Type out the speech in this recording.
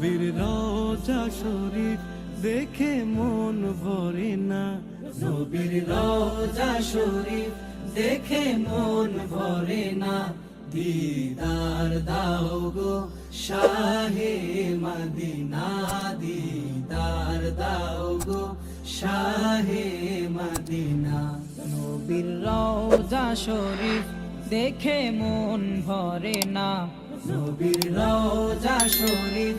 নবীর রোজা শরীফ দেখে মন ভরে না। নবীর রোজা শরীফ দেখে মন ভরে না। দিদার দাও গো শাহে মদিনা, দিদার দাও গো শাহে মদিনা। নবীর রওজা শরীফ দেখে মন ভরে না। নবীর রোজা শরীফ